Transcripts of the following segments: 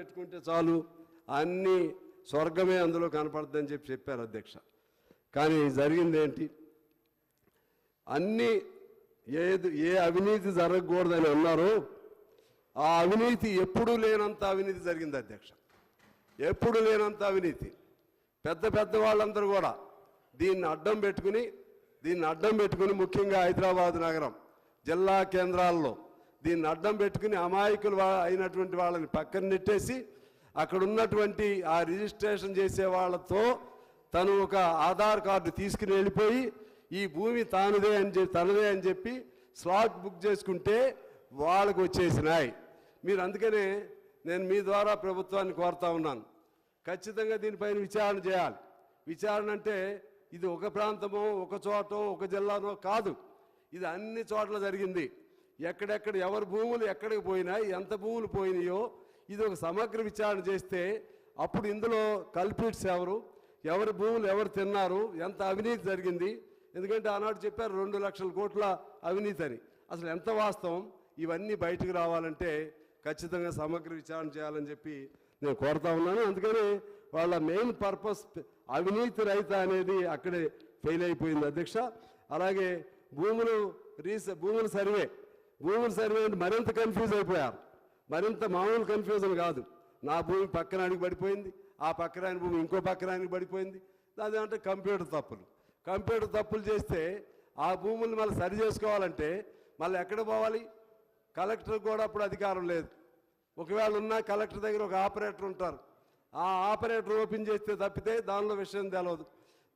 పెట్టుకుంటే చాలు. అన్ని స్వర్గమే అందులో కనపడుతుందని చెప్పి చెప్పారు అధ్యక్ష. కానీ జరిగింది ఏంటి అన్ని ఏది ఏ అవినీతి జరగకూడదని అన్నారో ఆ అవినీతి ఎప్పుడూ లేనంత అవినీతి జరిగింది అధ్యక్ష. ఎప్పుడు లేనంత అవినీతి. పెద్ద పెద్ద వాళ్ళందరూ కూడా దీన్ని అడ్డం పెట్టుకుని దీన్ని అడ్డం పెట్టుకుని ముఖ్యంగా హైదరాబాద్ నగరం జిల్లా కేంద్రాల్లో దీన్ని అడ్డం పెట్టుకుని అమాయకులు అయినటువంటి వాళ్ళని పక్కన నెట్టేసి అక్కడ ఉన్నటువంటి ఆ రిజిస్ట్రేషన్ చేసే వాళ్ళతో తను ఒక ఆధార్ కార్డు తీసుకుని వెళ్ళిపోయి ఈ భూమి తానుదే అని చెప్పి తనదే అని చెప్పి స్లాట్ బుక్ చేసుకుంటే వాళ్ళకు వచ్చేసినాయి. మీరు అందుకనే నేను మీ ద్వారా ప్రభుత్వాన్ని కోరుతా ఉన్నాను. ఖచ్చితంగా దీనిపైన విచారణ చేయాలి. విచారణ అంటే ఇది ఒక ప్రాంతమో ఒక చోటో ఒక జిల్లానో కాదు. ఇది అన్ని చోట్ల జరిగింది. ఎక్కడెక్కడ ఎవరి భూములు ఎక్కడికి పోయినాయి ఎంత భూములు పోయినాయో ఇది ఒక సమగ్ర విచారణ చేస్తే అప్పుడు ఇందులో కల్పిట్స్ ఎవరు ఎవరి భూములు ఎవరు తిన్నారు ఎంత అవినీతి జరిగింది. ఎందుకంటే ఆనాడు చెప్పారు రెండు లక్షల కోట్ల అవినీతి అని. అసలు ఎంత వాస్తవం? ఇవన్నీ బయటకు రావాలంటే ఖచ్చితంగా సమగ్ర విచారణ చేయాలని చెప్పి నేను కోరుతా ఉన్నాను. అందుకని వాళ్ళ మెయిన్ పర్పస్ అవినీతి రహిత అనేది అక్కడే ఫెయిల్ అయిపోయింది అధ్యక్ష. అలాగే భూములు రీస భూముల సర్వే భూముల సర్వే అంటే మరింత కన్ఫ్యూజ్ అయిపోయారు. మరింత మామూలు కన్ఫ్యూజన్ కాదు. నా భూమి పక్కరానికి పడిపోయింది. ఆ పక్కరాని భూమి ఇంకో పక్కరానికి పడిపోయింది. అదేమంటే కంప్యూటర్ తప్పులు. కంప్యూటర్ తప్పులు చేస్తే ఆ భూములు మళ్ళీ సరి చేసుకోవాలంటే మళ్ళీ ఎక్కడ పోవాలి? కలెక్టర్ కూడా అప్పుడు అధికారం లేదు. ఒకవేళ ఉన్న కలెక్టర్ దగ్గర ఒక ఆపరేటర్ ఉంటారు. ఆ ఆపరేటర్ ఓపెన్ చేస్తే తప్పితే దానిలో విషయం తెలవదు.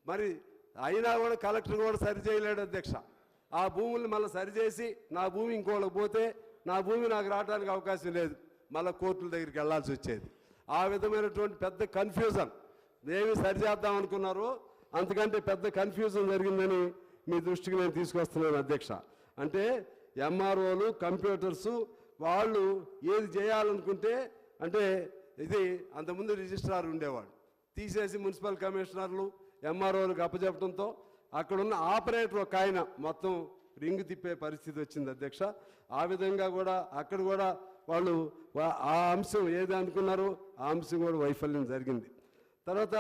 మరి అయినా కూడా కలెక్టర్ కూడా సరి చేయలేడు అధ్యక్ష. ఆ భూముల్ని మళ్ళీ సరిచేసి నా భూమి ఇంకోళ్ళకి పోతే నా భూమి నాకు రావడానికి అవకాశం లేదు. మళ్ళీ కోర్టుల దగ్గరికి వెళ్ళాల్సి వచ్చేది. ఆ విధమైనటువంటి పెద్ద కన్ఫ్యూజన్. ఏమి సరిచేద్దాం అనుకున్నారో అంతకంటే పెద్ద కన్ఫ్యూజన్ జరిగిందని మీ దృష్టికి నేను తీసుకొస్తున్నాను అధ్యక్ష. అంటే ఎంఆర్ఓలు కంప్యూటర్సు వాళ్ళు ఏది చేయాలనుకుంటే అంటే ఇది అంతకుముందు రిజిస్ట్రార్ ఉండేవాడు. తీసేసి మున్సిపల్ కమిషనర్లు ఎంఆర్ఓలకు అప్పచెప్పడంతో అక్కడున్న ఆపరేటర్ ఒక ఆయన మొత్తం రింగ్ తిప్పే పరిస్థితి వచ్చింది అధ్యక్ష. ఆ విధంగా కూడా అక్కడ కూడా వాళ్ళు ఆ అంశం ఏది అనుకున్నారో ఆ అంశం కూడా వైఫల్యం జరిగింది. తర్వాత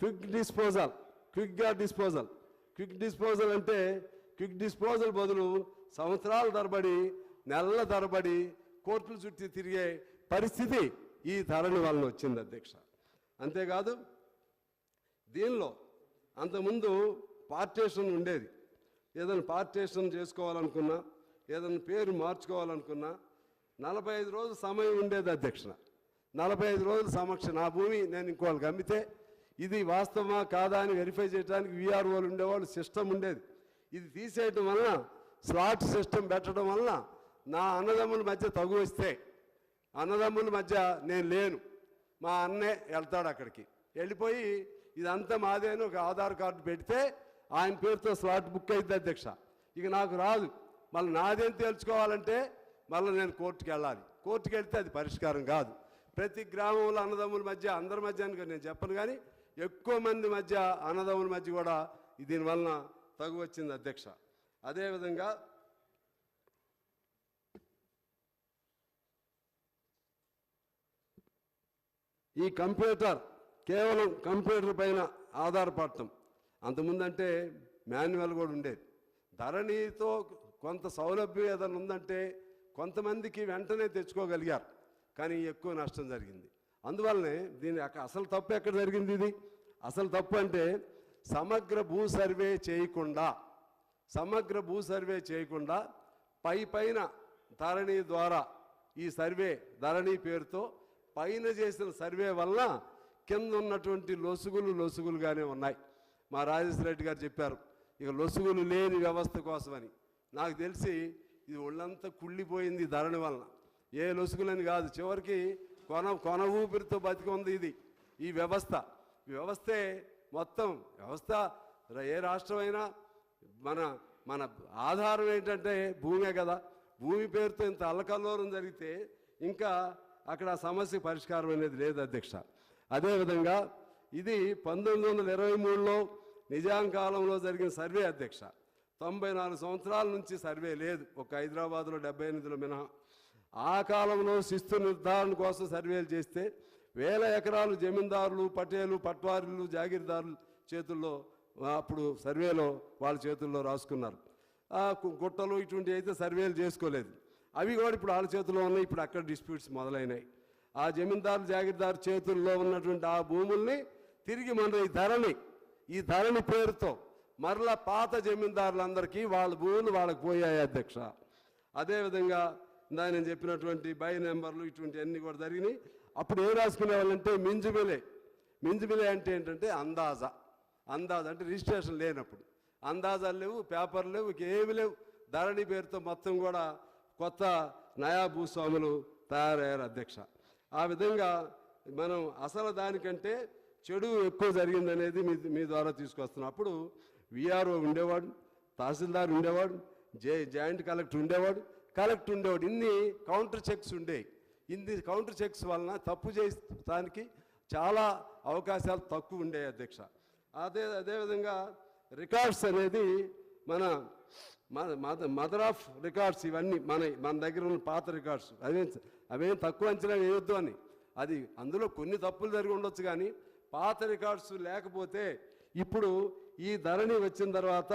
క్విక్ డిస్పోజల్ క్విక్గా డిస్పోజల్. క్విక్ డిస్పోజల్ అంటే క్విక్ డిస్పోజల్ బదులు సంవత్సరాల తరబడి నెలల తరబడి కోర్టుల చుట్టి తిరిగే పరిస్థితి ఈ ధరణి వలన వచ్చింది అధ్యక్ష. అంతేకాదు దీనిలో అంతకుముందు పార్టేషన్ ఉండేది. ఏదైనా పార్టేషన్ చేసుకోవాలనుకున్నా ఏదైనా పేరు మార్చుకోవాలనుకున్నా నలభై ఐదు రోజులు సమయం ఉండేది అధ్యక్ష నలభై ఐదు రోజులు సమక్ష నా భూమి నేను ఇంకోళ్ళకి అమ్మితే ఇది వాస్తవమా కాదా అని వెరిఫై చేయడానికి విఆర్ఓలు ఉండేవాళ్ళు సిస్టమ్ ఉండేది. ఇది తీసేయటం వలన స్లాట్ సిస్టమ్ పెట్టడం వలన నా అన్నదమ్ముల మధ్య తగు వస్తే అన్నదమ్ముల మధ్య నేను లేను. మా అన్నే వెళ్తాడు అక్కడికి. వెళ్ళిపోయి ఇదంతా మాదేను ఒక ఆధార్ కార్డు పెడితే ఆయన పేరుతో స్లాట్ బుక్ అయింది అధ్యక్ష. ఇక నాకు రాదు. మళ్ళీ నాదేం తేల్చుకోవాలంటే మళ్ళీ నేను కోర్టుకి వెళ్ళాలి. కోర్టుకి వెళ్తే అది పరిష్కారం కాదు. ప్రతి గ్రామంలో అన్నదమ్ముల మధ్య అందరి మధ్య అని నేను చెప్పను కానీ ఎక్కువ మంది మధ్య అన్నదమ్ముల మధ్య కూడా దీనివలన తగు వచ్చింది అధ్యక్ష. అదేవిధంగా ఈ కంప్యూటర్ కేవలం కంప్యూటర్ పైన ఆధారపడటం. అంతకుముందంటే మాన్యువల్ కూడా ఉండేది. ధరణితో కొంత సౌలభ్యం ఏదైనా ఉందంటే కొంతమందికి వెంటనే తెచ్చుకోగలిగారు. కానీ ఎక్కువ నష్టం జరిగింది. అందువల్లనే దీని అసలు తప్పు ఎక్కడ జరిగింది ఇది? అసలు తప్పు అంటే సమగ్ర భూ సర్వే చేయకుండా సమగ్ర భూ సర్వే చేయకుండా పై పైన ధరణి ద్వారా ఈ సర్వే ధరణి పేరుతో పైన చేసిన సర్వే వల్ల కింద ఉన్నటువంటి లొసుగులు లొసుగులుగానే ఉన్నాయి. మా రాజేశ్వర రెడ్డి గారు చెప్పారు ఇక లొసుగులు లేని వ్యవస్థ కోసమని. నాకు తెలిసి ఇది ఒళ్ళంతా కుళ్ళిపోయింది ధరణి వలన. ఏ లొసుగులని కాదు చివరికి కొన కొన ఊపిరితో బతికి ఉంది ఇది ఈ వ్యవస్థ. ఈ వ్యవస్థే మొత్తం వ్యవస్థ ఏ రాష్ట్రమైనా మన మన ఆధారం ఏంటంటే భూమే కదా. భూమి పేరుతో ఇంత అల్లకల్లోరం జరిగితే ఇంకా అక్కడ సమస్య పరిష్కారం అనేది లేదు అధ్యక్ష. అదేవిధంగా ఇది పంతొమ్మిది వందల ఇరవై మూడులో నిజాం కాలంలో జరిగిన సర్వే అధ్యక్ష. తొంభై నాలుగు సంవత్సరాల నుంచి సర్వే లేదు. ఒక హైదరాబాద్లో డెబ్బై ఎనిమిదిలో మినహా. ఆ కాలంలో శిస్తు నిర్ధారణ కోసం సర్వేలు చేస్తే వేల ఎకరాలు జమీందారులు పటేలు పట్వారీలు జాగీర్దారులు చేతుల్లో అప్పుడు సర్వేలో వాళ్ళ చేతుల్లో రాసుకున్నారు. ఆ, గుట్టలు ఇటువంటి అయితే సర్వేలు చేసుకోలేదు. అవి కూడా ఇప్పుడు వాళ్ళ చేతుల్లో ఉన్నాయి. ఇప్పుడు అక్కడ డిస్ప్యూట్స్ మొదలైనాయి. ఆ జమీందారు జాగీర్దారు చేతుల్లో ఉన్నటువంటి ఆ భూముల్ని తిరిగి మన ఈ ధరని ఈ ధరని పేరుతో మరలా పాత జమీందారులందరికీ వాళ్ళ భూములు వాళ్ళకి పోయాయి అధ్యక్ష. అదేవిధంగా ఇందా నేను చెప్పినటువంటి బై నెంబర్లు ఇటువంటి అన్నీ కూడా జరిగినాయి. అప్పుడు ఏం రాసుకునే వాళ్ళంటే మింజుమిలే మింజుమిలే అంటే ఏంటంటే అందాజా. అందాజ అంటే రిజిస్ట్రేషన్ లేనప్పుడు. అందాజాలు లేవు పేపర్లు లేవు ఏమి లేవు. ధరణి పేరుతో మొత్తం కూడా కొత్త నయా భూస్వాములు తయారయ్యారు అధ్యక్ష. ఆ విధంగా మనం అసలు దానికంటే చెడు ఎక్కువ జరిగిందనేది మీ మీ ద్వారా తీసుకొస్తున్నాం. అప్పుడు విఆర్ఓ ఉండేవాడు తహసీల్దార్ ఉండేవాడు జే జాయింట్ కలెక్టర్ ఉండేవాడు కలెక్టర్ ఉండేవాడు. ఇన్ని కౌంటర్ చెక్స్ ఉండేవి ఇన్ని కౌంటర్ చెక్స్ వలన తప్పు చేయడానికి చాలా అవకాశాలు తక్కువ ఉండేవి అధ్యక్ష. అదే అదేవిధంగా రికార్డ్స్ అనేది మన మద మదర్ ఆఫ్ రికార్డ్స్ ఇవన్నీ మన మన దగ్గర ఉన్న పాత రికార్డ్స్. అవేం అవేం తక్కువ అంచనా వేయొద్దు అని. అది అందులో కొన్ని తప్పులు జరిగి ఉండొచ్చు కానీ పాత రికార్డ్స్ లేకపోతే ఇప్పుడు ఈ ధరణి వచ్చిన తర్వాత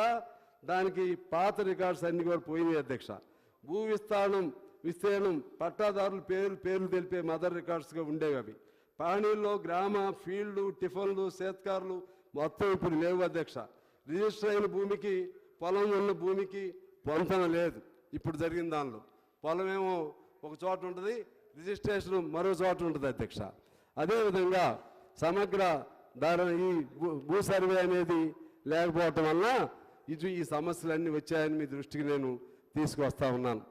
దానికి పాత రికార్డ్స్ అన్ని కూడా పోయినాయి అధ్యక్ష. భూ విస్తారణం విస్తీర్ణం పట్టాదారుల పేర్లు పేర్లు తెలిపే మదర్ రికార్డ్స్గా ఉండేవి అవి. పాణీల్లో గ్రామ ఫీల్డ్ టిఫన్లు సేత్కారులు మొత్తం ఇప్పుడు లేవు అధ్యక్ష. రిజిస్టర్ అయిన భూమికి పొలం ఉన్న భూమికి పొంతన లేదు ఇప్పుడు జరిగిన దానిలో. పొలమేమో ఒక చోట ఉంటుంది రిజిస్ట్రేషన్ మరో చోట ఉంటుంది అధ్యక్ష. అదేవిధంగా సమగ్ర ధర ఈ భూ- భూ సర్వే అనేది లేకపోవటం వల్ల ఇది ఈ సమస్యలన్నీ వచ్చాయని మీ దృష్టికి నేను తీసుకొస్తా ఉన్నాను.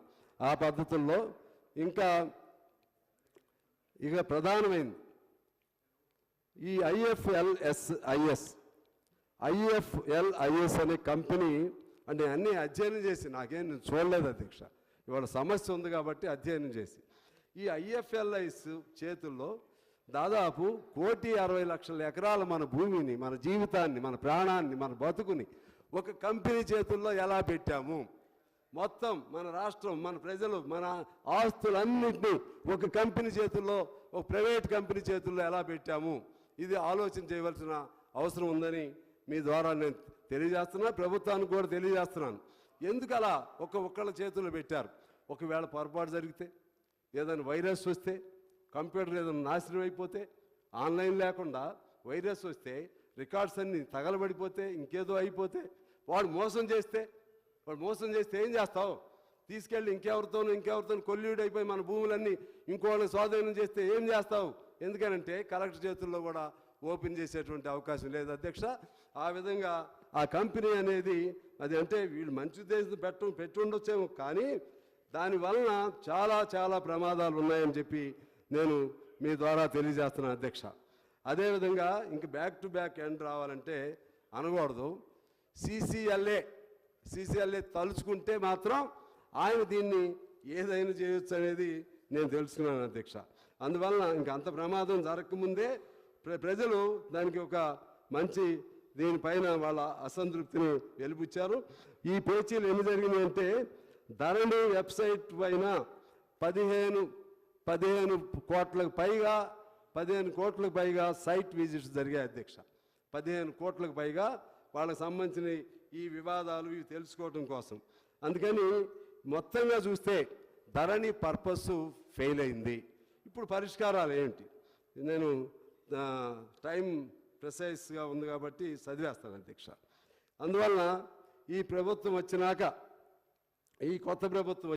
ఆ పద్ధతుల్లో ఇంకా ఇక ప్రధానమైంది. ఈ ఐఎఫ్ఎల్ఎస్ఐఎస్ ఐఎఫ్ఎల్ఐఎస్ అనే కంపెనీ అంటే అన్నీ అధ్యయనం చేసి నాకేం నేను చూడలేదు అధ్యక్ష. ఇవాళ సమస్య ఉంది కాబట్టి అధ్యయనం చేసి. ఈ ఐఎఫ్ఎల్ఐస్ చేతుల్లో దాదాపు కోటి అరవై లక్షల ఎకరాల మన భూమిని మన జీవితాన్ని మన ప్రాణాన్ని మన బతుకుని ఒక కంపెనీ చేతుల్లో ఎలా పెట్టాము? మొత్తం మన రాష్ట్రం మన ప్రజలు మన ఆస్తులన్నింటినీ ఒక కంపెనీ చేతుల్లో ఒక ప్రైవేట్ కంపెనీ చేతుల్లో ఎలా పెట్టాము? ఇది ఆలోచన చేయవలసిన అవసరం ఉందని మీ ద్వారా నేను తెలియజేస్తున్నా ప్రభుత్వానికి కూడా తెలియజేస్తున్నాను. ఎందుకు అలా ఒక్క ఒక్కళ్ళ చేతుల్లో పెట్టారు? ఒకవేళ పొరపాటు జరిగితే ఏదైనా వైరస్ వస్తే కంప్యూటర్ ఏదైనా నాశనం అయిపోతే ఆన్లైన్ లేకుండా వైరస్ వస్తే రికార్డ్స్ అన్నీ తగలబడిపోతే ఇంకేదో అయిపోతే వాడు మోసం చేస్తే వాడు మోసం చేస్తే ఏం చేస్తావు? తీసుకెళ్ళి ఇంకెవరితోనూ ఇంకెవరితోనూ కొల్లీడు అయిపోయి మన భూములన్నీ ఇంకోళ్ళని స్వాధీనం చేస్తే ఏం చేస్తావు? ఎందుకనంటే కలెక్టర్ చేతుల్లో కూడా ఓపెన్ చేసేటువంటి అవకాశం లేదు అధ్యక్ష. ఆ విధంగా ఆ కంపెనీ అనేది అది అంటే వీళ్ళు మంచి ఉద్దేశం పెట్ట పెట్టి ఉండొచ్చేమో కానీ దానివలన చాలా చాలా ప్రమాదాలు ఉన్నాయని చెప్పి నేను మీ ద్వారా తెలియజేస్తున్నాను అధ్యక్ష. అదేవిధంగా ఇంక బ్యాక్ టు బ్యాక్ ఎండ్ రావాలంటే అనకూడదు. సీసీఎల్ఏ సీసీఎల్ఏ తలుచుకుంటే మాత్రం ఆయన దీన్ని ఏదైనా చేయొచ్చు అనేది నేను తెలుసుకున్నాను అధ్యక్ష. అందువలన ఇంక అంత ప్రమాదం జరగకముందే ప్ర- ప్రజలు దానికి ఒక మంచి దీనిపైన వాళ్ళ అసంతృప్తిని వెలిపించారు ఈ పేచీలు ఏమి జరిగినాయి అంటే ధరణి వెబ్సైట్ పైన పదిహేను పదిహేను కోట్లకు పైగా పదిహేను కోట్లకు పైగా సైట్ విజిట్స్ జరిగాయి అధ్యక్ష. పదిహేను కోట్లకు పైగా వాళ్ళకి సంబంధించిన ఈ వివాదాలు ఇవి తెలుసుకోవడం కోసం. అందుకని మొత్తంగా చూస్తే ధరణి పర్పస్ ఫెయిల్ అయింది. ఇప్పుడు పరిష్కారాలు ఏంటి? నేను టైం ప్రెసైజ్గా ఉంది కాబట్టి చదివేస్తాను అధ్యక్ష. అందువలన ఈ ప్రభుత్వం వచ్చినాక ఈ కొత్త ప్రభుత్వం